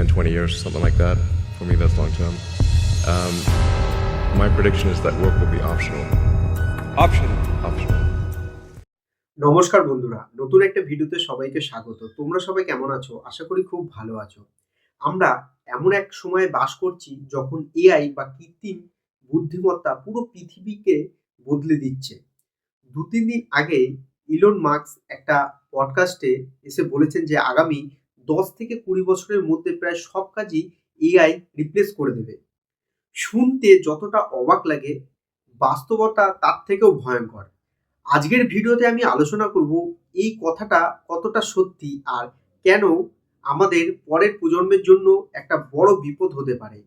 10, 20 years, something like that. For me, that's long term. Um, my prediction is that work will be optional. Option Optional. নমস্কার বন্ধুরা নতুন একটা ভিডিওতে সবাইকে স্বাগত তোমরা সবাই কেমন আছো আশা করি খুব ভালো আছো আমরা এমন এক সময়ে বাস করছি যখন এআই বা কৃত্রিম বুদ্ধিমত্তা পুরো পৃথিবীকে বদলে দিচ্ছে দু তিন দিন আগে ইলন মার্কস একটা পডকাস্টে এসে বলেছেন যে আগামী দশ থেকে কুড়ি বছরের মধ্যে প্রায় সব কাজই এআই রিপ্লেস করে দেবে। শুনতে যতটা অবাক লাগে, বাস্তবতা তার থেকেও ভয়ঙ্কর। আজকের ভিডিওতে আমি আলোচনা করব এই কথাটা কতটা সত্যি আর কেন আমাদের পরের প্রজন্মের জন্য একটা বড় বিপদ হতে পারে।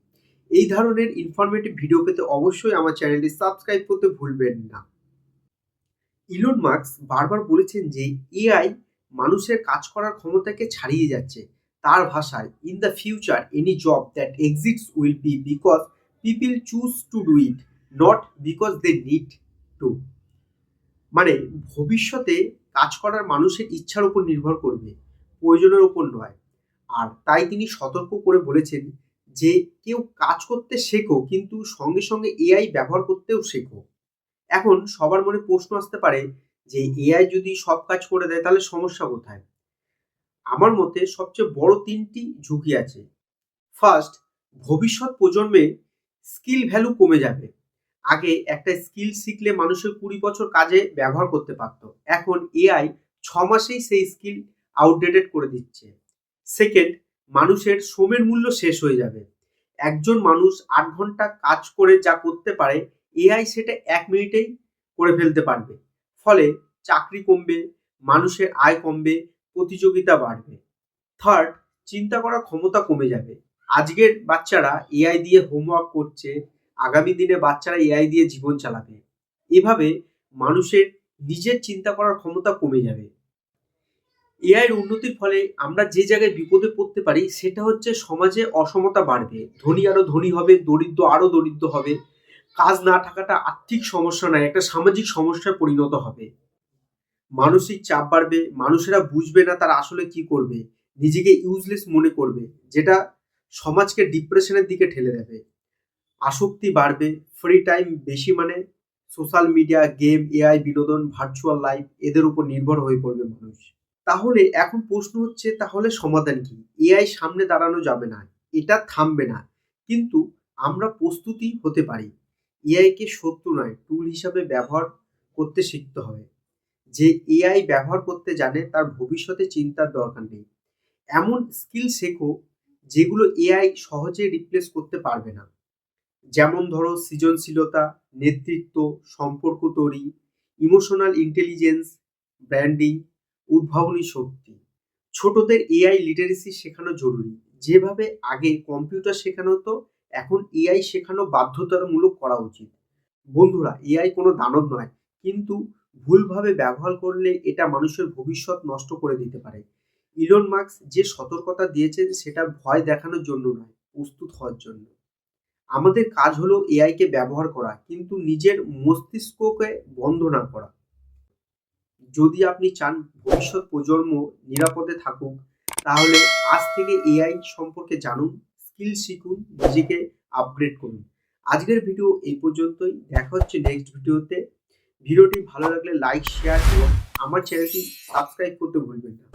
এই ধরনের ইনফরমেটিভ ভিডিও পেতে অবশ্যই আমার চ্যানেলটি সাবস্ক্রাইব করতে ভুলবেন না। ইলন মার্কস বারবার বলেছেন যে এআই মানুষের কাজ করার ক্ষমতাকে ছাড়িয়ে যাচ্ছে। তার ভাষায় in the future any job that exists will be because people choose to do it not because they need to মানে ভবিষ্যতে কাজ করার মানুষের ইচ্ছার উপর নির্ভর করবে, প্রয়োজনের উপর নয়। আর তাই তিনি সতর্ক করে বলেছেন যে, কেউ কাজ করতে শেখো, কিন্তু সঙ্গে সঙ্গে এআই ব্যবহার করতেও শেখো। এখন সবার মনে প্রশ্ন আসতে পারে যে এআই যদি সব কাজ করে দেয়, তাহলে সমস্যা কোথায়? আমার মতে সবচেয়ে বড় তিনটি ঝুঁকি আছে। ফার্স্ট ভবিষ্যৎ প্রজন্মে স্কিল ভ্যালু কমে যাবে। আগে একটা স্কিল শিখলে মানুষের কুড়ি বছর কাজে ব্যবহার করতে পারত। এখন এআই ছ মাসেই সেই স্কিল আউটডেটেড করে দিচ্ছে। সেকেন্ড মানুষের শ্রমের মূল্য শেষ হয়ে যাবে। একজন মানুষ আট ঘণ্টা কাজ করে যা করতে পারে এআই সেটা এক মিনিটেই করে ফেলতে পারবে। ফলে চাকরি কমবে, মানুষের আয় কমবে, প্রতিযোগিতা বাড়বে। থার্ড চিন্তা করার ক্ষমতা কমে যাবে। আজকের বাচ্চারা এআই দিয়ে হোমওয়ার্ক করছে, আগামী দিনে বাচ্চারা এআই দিয়ে জীবন চালাবে। এভাবে মানুষের নিজের চিন্তা করার ক্ষমতা কমে যাবে। এআইয়ের উন্নতির ফলে আমরা যে জায়গায় বিপদে পড়তে পারি, সেটা হচ্ছে সমাজে অসমতা বাড়বে। ধনী আরও ধনী হবে, দরিদ্র আরও দরিদ্র হবে। কাজ না থাকাটা আর্থিক সমস্যা নয়, একটা সামাজিক সমস্যায় পরিণত হবে। মানসিক চাপ বাড়বে, মানুষেরা বুঝবে না তারা আসলে কি করবে। নিজেকে ইউজলেস মনে করবে, যেটা সমাজকে ডিপ্রেশনের দিকে ঠেলে দেবে। আসক্তি বাড়বে ফ্রি টাইম বেশি মানে সোশ্যাল মিডিয়া গেম এআই বিনোদন ভার্চুয়াল লাইফ এদের উপর নির্ভর হয়ে পড়বে মানুষ। তাহলে এখন প্রশ্ন হচ্ছে, তাহলে সমাধান কি? এআই সামনে দাঁড়ানো যাবে না, এটা থামবে না। কিন্তু আমরা প্রস্তুতি হতে পারি। এআইকে শত্রু নয় টুল হিসাবে ব্যবহার করতে শিখতে হবে। যে এআই ব্যবহার করতে জানে, তার ভবিষ্যতে চিন্তার দরকার নেই। এমন স্কিল শেখো, যেগুলো এআই সহজে রিপ্লেস করতে পারবে না। যেমন ধরো, সৃজনশীলতা, নেতৃত্ব, সম্পর্ক তৈরি ইমোশনাল ইন্টেলিজেন্স ব্র্যান্ডিং উদ্ভাবনী শক্তি। ছোটদের এআই লিটারেসি শেখানো জরুরি। যেভাবে আগে কম্পিউটার শেখানো হতো এখন এআই শেখানো বাধ্যতামূলক করা উচিত। বন্ধুরা এআই কোনো দানব নয়, কিন্তু ভুলভাবে ব্যবহার করলে এটা মানুষের ভবিষ্যৎ নষ্ট করে দিতে পারে। ইলন মার্কস যে সতর্কতা দিয়েছেন, সেটা ভয় দেখানোর জন্য নয়, প্রস্তুত হওয়ার জন্য। আমাদের কাজ হলো এআইকে ব্যবহার করা, কিন্তু নিজের মস্তিষ্ককে বন্ধ না করা। যদি আপনি চান ভবিষ্যৎ প্রজন্ম নিরাপদে থাকুক, তাহলে আজ থেকে এআই সম্পর্কে জানুন স্কিল শিখুন, নিজেকে আপগ্রেড করুন। আজকের ভিডিও এই পর্যন্তই। দেখা হচ্ছে নেক্সট ভিডিওতে ভিডিওটি ভালো লাগলে লাইক শেয়ার এবং আমার চ্যানেলটি সাবস্ক্রাইব করতে ভুলবেন না।